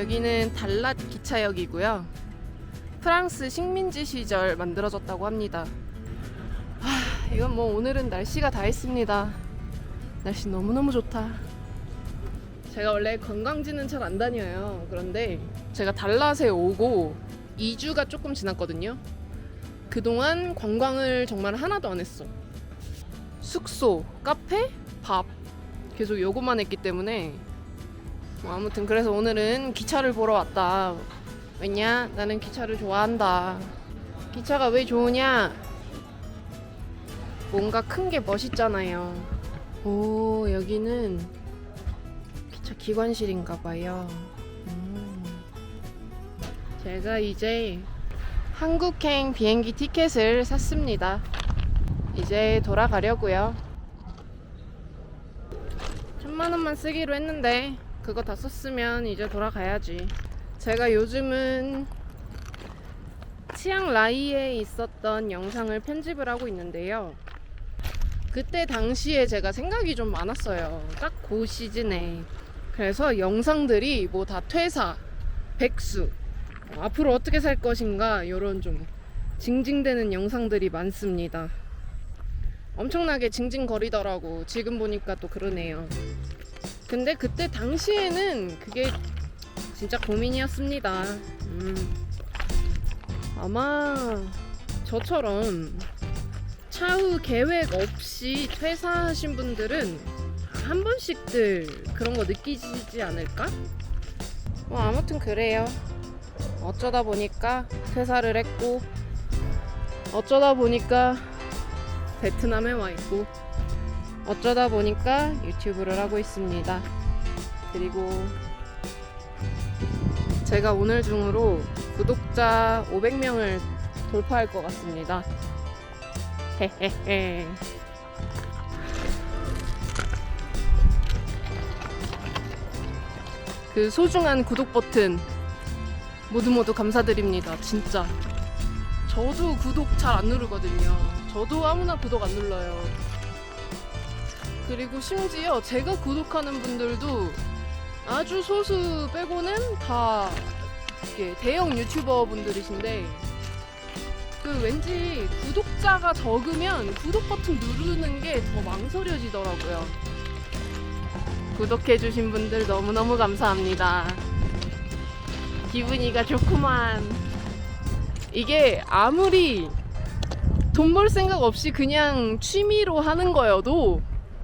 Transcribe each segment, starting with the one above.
여기는 달랏 기차역이고요. 프랑스 식민지 시절 만들어졌다고 합니다. 하, 이건 뭐 오늘은 날씨가 다 했습니다. 날씨 너무너무 좋다. 제가 원래 관광지는 잘 안 다녀요. 그런데 제가 달랏에 오고 2주가 조금 지났거든요. 그동안 관광을 정말 하나도 안 했어. 숙소, 카페, 밥 계속 요것만 했기 때문에 뭐 아무튼 그래서 오늘은 기차를 보러 왔다. 왜냐? 나는 기차를 좋아한다. 기차가 왜 좋으냐? 뭔가 큰 게 멋있잖아요. 오, 여기는 기차 기관실인가 봐요. 음. 제가 이제 한국행 비행기 티켓을 샀습니다. 이제 돌아가려고요. 천만 원만 쓰기로 했는데 그거 다 썼으면 이제 돌아가야지. 제가 요즘은 치앙 라이에 있었던 영상을 편집을 하고 있는데요. 그때 당시에 제가 생각이 좀 많았어요. 딱 그 시즌에. 그래서 영상들이 뭐 다 퇴사, 백수, 어, 앞으로 어떻게 살 것인가, 요런 좀 징징대는 영상들이 많습니다. 엄청나게 징징거리더라고. 지금 보니까 또 그러네요. 근데 그때 당시에는 그게 진짜 고민이었습니다. 음. 아마 저처럼 차후 계획 없이 퇴사하신 분들은 한 번씩들 그런 거 느끼시지 않을까? 뭐 아무튼 그래요. 어쩌다 보니까 퇴사를 했고 어쩌다 보니까 베트남에 와 있고 어쩌다 보니까 유튜브를 하고 있습니다. 그리고 제가 오늘 중으로 구독자 500명을 돌파할 것 같습니다. 헤헤헤. 그 소중한 구독 버튼 모두 모두 감사드립니다. 진짜. 저도 구독 잘 안 누르거든요. 저도 아무나 구독 안 눌러요. 그리고 심지어 제가 구독하는 분들도 아주 소수 빼고는 다 대형 유튜버 분들이신데 그 왠지 구독자가 적으면 구독 버튼 누르는 게 더 망설여지더라고요. 구독해주신 분들 너무너무 감사합니다. 기분이가 좋구만. 이게 아무리 돈 벌 생각 없이 그냥 취미로 하는 거여도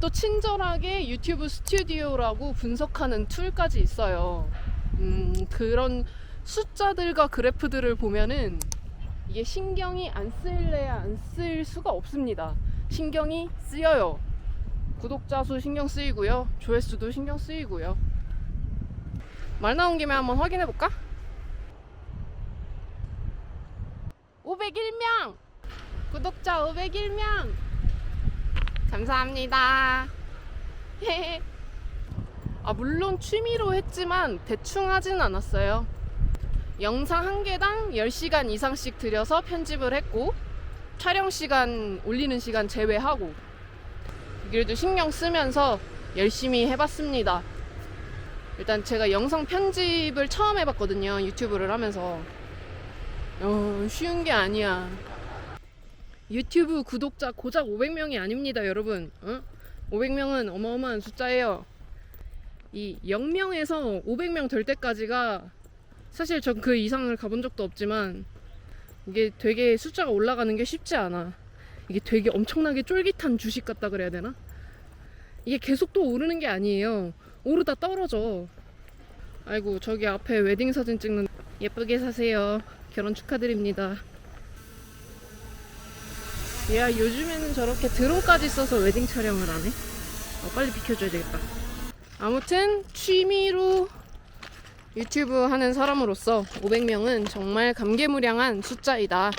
또 친절하게 유튜브 스튜디오라고 분석하는 툴까지 있어요. 음, 그런 숫자들과 그래프들을 보면은 이게 신경이 안 쓰일래야 안 쓰일 수가 없습니다. 신경이 쓰여요. 구독자 수 신경 쓰이고요. 조회수도 신경 쓰이고요. 말 나온 김에 한번 확인해 볼까? 501명! 구독자 501명! 감사합니다. 아, 물론 취미로 했지만 대충 하진 않았어요. 영상 한 개당 10시간 이상씩 들여서 편집을 했고, 촬영 시간, 올리는 시간 제외하고, 그래도 신경 쓰면서 열심히 해봤습니다. 일단 제가 영상 편집을 처음 해봤거든요. 유튜브를 하면서. 어, 쉬운 게 아니야. 유튜브 구독자 고작 500명이 아닙니다, 여러분. 어? 500명은 어마어마한 숫자예요. 이 0명에서 500명 될 때까지가 사실 전 그 이상을 가본 적도 없지만 이게 되게 숫자가 올라가는 게 쉽지 않아. 이게 되게 엄청나게 쫄깃한 주식 같다 그래야 되나? 이게 계속 또 오르는 게 아니에요. 오르다 떨어져. 아이고, 저기 앞에 웨딩 사진 찍는 예쁘게 사세요. 결혼 축하드립니다. 야 요즘에는 저렇게 드론까지 써서 웨딩 촬영을 하네. 어, 빨리 비켜줘야 되겠다. 아무튼 취미로 유튜브 하는 사람으로서 500명은 정말 감개무량한 숫자이다.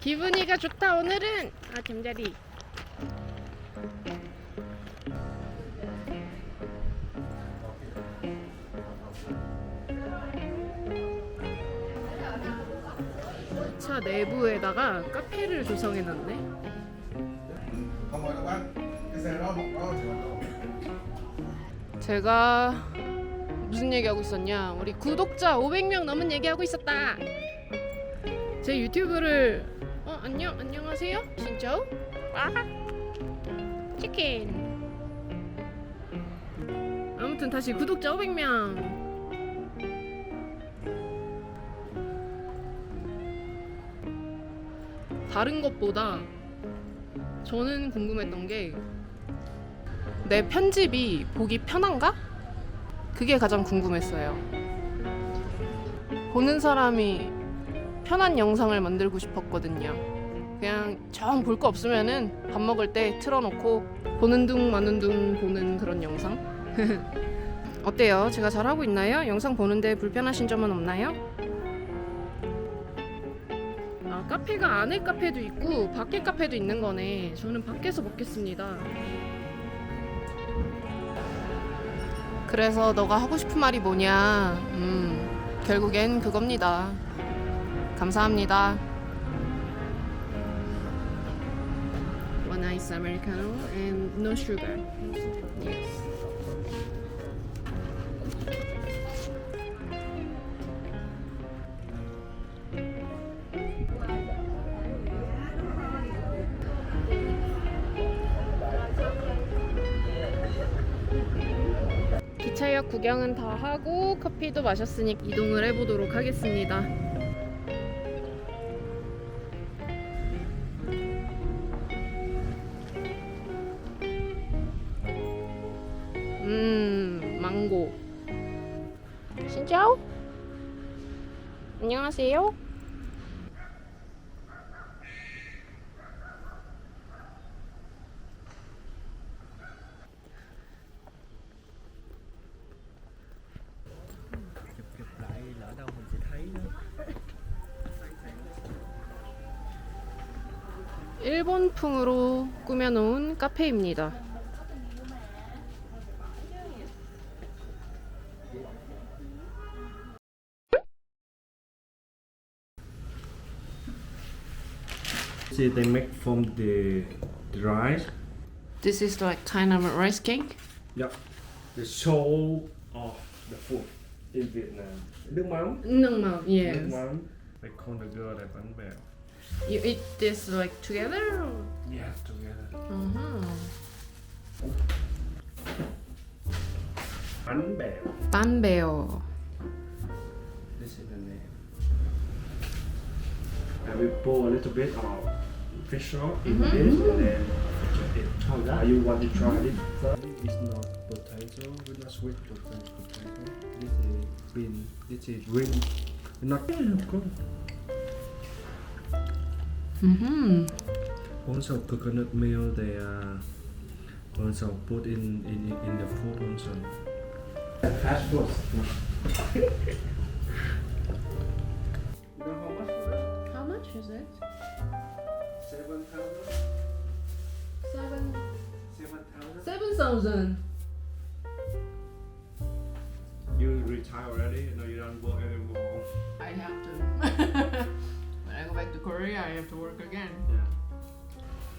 기분이가 좋다 오늘은! 아 잠자리 차 내부에다가 카페를 조성해 놨네. đó thì 제가 무슨 얘기하고 있었냐? 우리 구독자 500명 넘은 얘기하고 있었다. 제 유튜브를 어 안녕 안녕하세요? 진짜? 와 치킨. 아무튼 다시 구독자 500명 다른 것보다 저는 궁금했던 게 내 편집이 보기 편한가? 그게 가장 궁금했어요. 보는 사람이 편한 영상을 만들고 싶었거든요. 그냥 정 볼 거 없으면은 밥 먹을 때 틀어놓고 보는 둥 마는 둥 보는 그런 영상. 어때요? 제가 잘하고 있나요? 영상 보는데 불편하신 점은 없나요? 카페가 안에 카페도 있고 밖에 카페도 있는 거네. 저는 밖에서 먹겠습니다. 그래서 너가 하고 싶은 말이 뭐냐? 음, 결국엔 그겁니다. 감사합니다. One ice americano and no sugar. Yes. 구경은 다 하고 커피도 마셨으니 이동을 해보도록 하겠습니다. 음, 망고. 신짜오? 안녕하세요. 일본풍으로 꾸며놓은 카페입니다. See, they make from the, the rice. This is like kind of a rice cake. Yeah. The soul of the food in Vietnam. Nước mắm. Nước yes. mắm. They call the girl là bánh bèo. You eat this like together? Or? Yeah, together. Mm -hmm. ปั้นแบบ Banbeo. This is the name. And we pour a little bit of fish oil in mm-hmm. this and then it. Uh, you want to try it? It's not potato, we not sweet potato. potato. This is bean. This is green. Not good. Mm-hmm. 음. Also coconut meal they are also put in in, in the food also. Fast food. you know how much for that? How much is it? Seven thousand. Seven. Seven thousand. Seven thousand. You retire already? No, you don't work anymore. I have to. Korea, I have to work again. Yeah.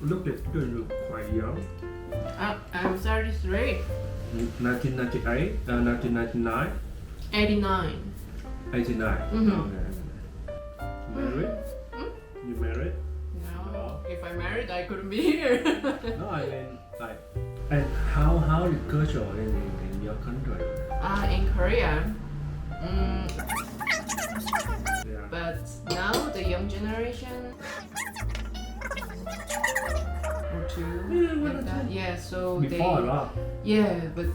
Look at you look quite young. I, I'm 33. 1998, uh, 1999, 89. 89. Mhm. Okay. Married? Hmm? You married? No, if I married, I couldn't be here. No, I mean like. And how how the culture in, in, in your country? uh, in Korea. Mm. But now the young generation or two Yeah, one like or that. two. Yeah, so Before they lah. yeah, but